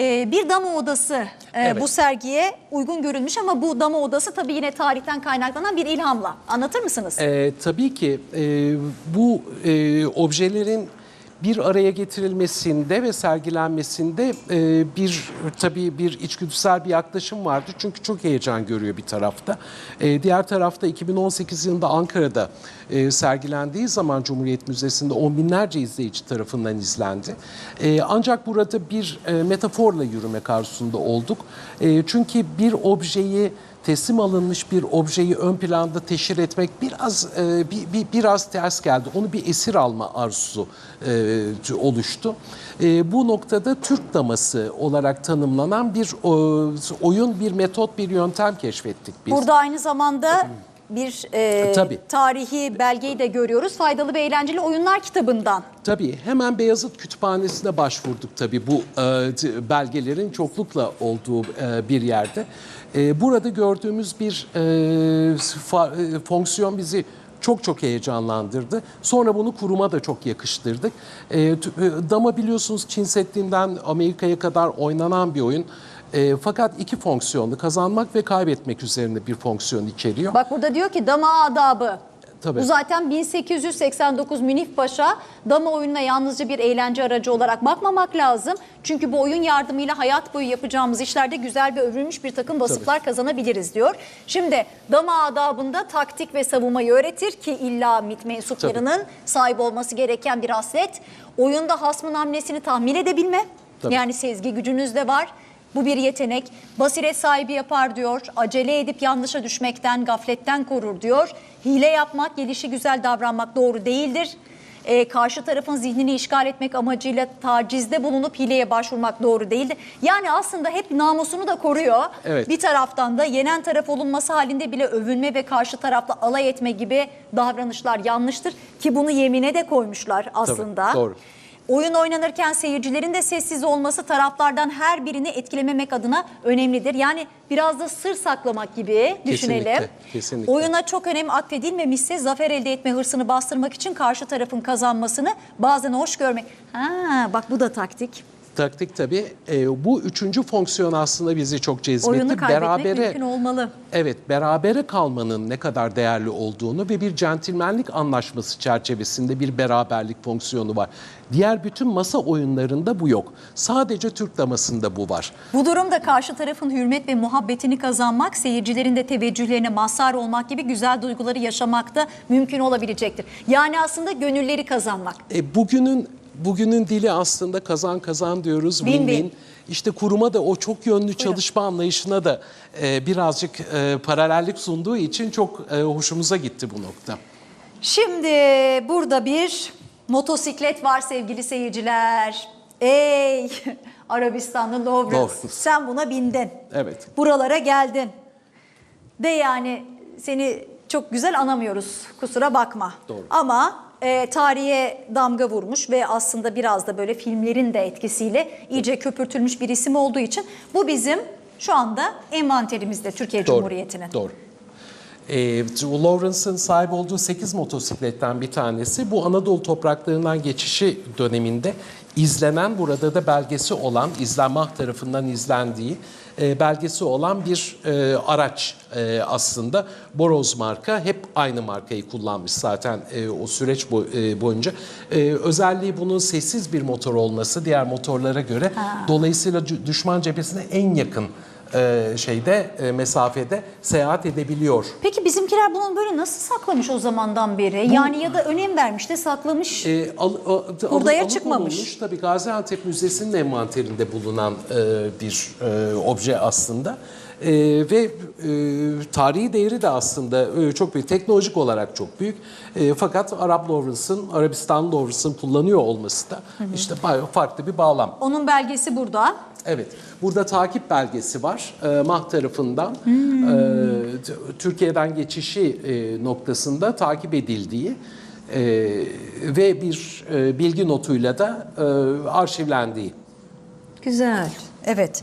Ee, bir dama odası e, Evet. bu sergiye uygun görülmüş ama bu dama odası tabii yine tarihten kaynaklanan bir ilhamla. Anlatır mısınız? Ee, tabii ki e, bu e, objelerin bir araya getirilmesinde ve sergilenmesinde e, bir tabii bir içgüdüsel bir yaklaşım vardı. Çünkü çok heyecan görüyor bir tarafta. E, diğer tarafta 2018 yılında Ankara'da e, sergilendiği zaman Cumhuriyet Müzesi'nde on binlerce izleyici tarafından izlendi. E, ancak burada bir e, metaforla yürümek arzusunda olduk. E, çünkü bir objeyi teslim alınmış bir objeyi ön planda teşhir etmek biraz e, bir, bir- biraz ters geldi. Onu bir esir alma arzusu e, oluştu. E, bu noktada Türk daması olarak tanımlanan bir o, oyun, bir metot, bir yöntem keşfettik biz. Burada aynı zamanda bir e, Tabii. tarihi belgeyi de görüyoruz. Faydalı ve eğlenceli oyunlar kitabından. Tabii hemen Beyazıt Kütüphanesi'ne başvurduk tabii bu e, belgelerin çoklukla olduğu e, bir yerde. E, burada gördüğümüz bir e, fa- e, fonksiyon bizi çok çok heyecanlandırdı. Sonra bunu kuruma da çok yakıştırdık. E, e, Dama biliyorsunuz Çin Seddi'nden Amerika'ya kadar oynanan bir oyun. E, fakat iki fonksiyonlu kazanmak ve kaybetmek üzerine bir fonksiyon içeriyor. Bak burada diyor ki dama adabı. Tabii. Bu zaten 1889 Münif Paşa dama oyununa yalnızca bir eğlence aracı olarak bakmamak lazım. Çünkü bu oyun yardımıyla hayat boyu yapacağımız işlerde güzel ve övülmüş bir takım vasıflar kazanabiliriz diyor. Şimdi dama adabında taktik ve savunmayı öğretir ki illa MİT mensuplarının sahip olması gereken bir haslet. Oyunda hasmın hamlesini tahmin edebilme. Tabii. Yani sezgi gücünüz de var. Bu bir yetenek. Basiret sahibi yapar diyor. Acele edip yanlışa düşmekten, gafletten korur diyor. Hile yapmak, gelişi güzel davranmak doğru değildir. Ee, karşı tarafın zihnini işgal etmek amacıyla tacizde bulunup hileye başvurmak doğru değildir. Yani aslında hep namusunu da koruyor. Evet. Bir taraftan da yenen taraf olunması halinde bile övünme ve karşı tarafla alay etme gibi davranışlar yanlıştır. Ki bunu yemine de koymuşlar aslında. doğru. Oyun oynanırken seyircilerin de sessiz olması taraflardan her birini etkilememek adına önemlidir. Yani biraz da sır saklamak gibi düşünelim. Kesinlikle, kesinlikle. Oyuna çok önem atfedilmemişse zafer elde etme hırsını bastırmak için karşı tarafın kazanmasını bazen hoş görmek. Ha bak bu da taktik. Taktik tabii. E, bu üçüncü fonksiyon aslında bizi çok cezbetti. Oyunu kaybetmek mümkün olmalı. Evet, berabere kalmanın ne kadar değerli olduğunu ve bir centilmenlik anlaşması çerçevesinde bir beraberlik fonksiyonu var. Diğer bütün masa oyunlarında bu yok. Sadece Türk damasında bu var. Bu durumda karşı tarafın hürmet ve muhabbetini kazanmak, seyircilerin de teveccühlerine mazhar olmak gibi güzel duyguları yaşamakta mümkün olabilecektir. Yani aslında gönülleri kazanmak. E, bugünün bugünün dili aslında kazan kazan diyoruz. Win-win. Win-win. İşte kuruma da o çok yönlü çalışma anlayışına da e, birazcık e, paralellik sunduğu için çok e, hoşumuza gitti bu nokta. Şimdi burada bir motosiklet var sevgili seyirciler. Ey Arabistanlı Lovrens. sen buna bindin. Evet. Buralara geldin. De yani seni çok güzel anamıyoruz kusura bakma. Doğru. Ama e, tarihe damga vurmuş ve aslında biraz da böyle filmlerin de etkisiyle iyice köpürtülmüş bir isim olduğu için bu bizim şu anda envanterimizde Türkiye Cumhuriyeti'nin. Doğru. E, Lawrence'ın sahip olduğu 8 motosikletten bir tanesi bu Anadolu topraklarından geçişi döneminde izlenen burada da belgesi olan izlenmah tarafından izlendiği e, belgesi olan bir e, araç e, aslında. Boroz marka hep aynı markayı kullanmış zaten e, o süreç bo- e, boyunca. E, özelliği bunun sessiz bir motor olması diğer motorlara göre. Dolayısıyla cü- düşman cephesine en yakın e, şeyde e, mesafede seyahat edebiliyor. Peki bizimkiler bunu böyle nasıl saklamış o zamandan beri? Yani ya da önem vermiş de saklamış. E, al, al, Hurdaya alıp çıkmamış. konulmuş, Tabii Gaziantep Müzesi'nin envanterinde bulunan e, bir e, obje aslında. E, ve e, tarihi değeri de aslında e, çok büyük. Teknolojik olarak çok büyük. E, fakat Arap Lawrence'ın, Arabistan Lawrence'ın kullanıyor olması da işte farklı bir bağlam. Onun belgesi burada. Evet. Burada takip belgesi var. E, MAH tarafından e, t- Türkiye'den geçişi e, noktasında takip edildiği e, ve bir e, bilgi notuyla da e, arşivlendiği. Güzel. Evet.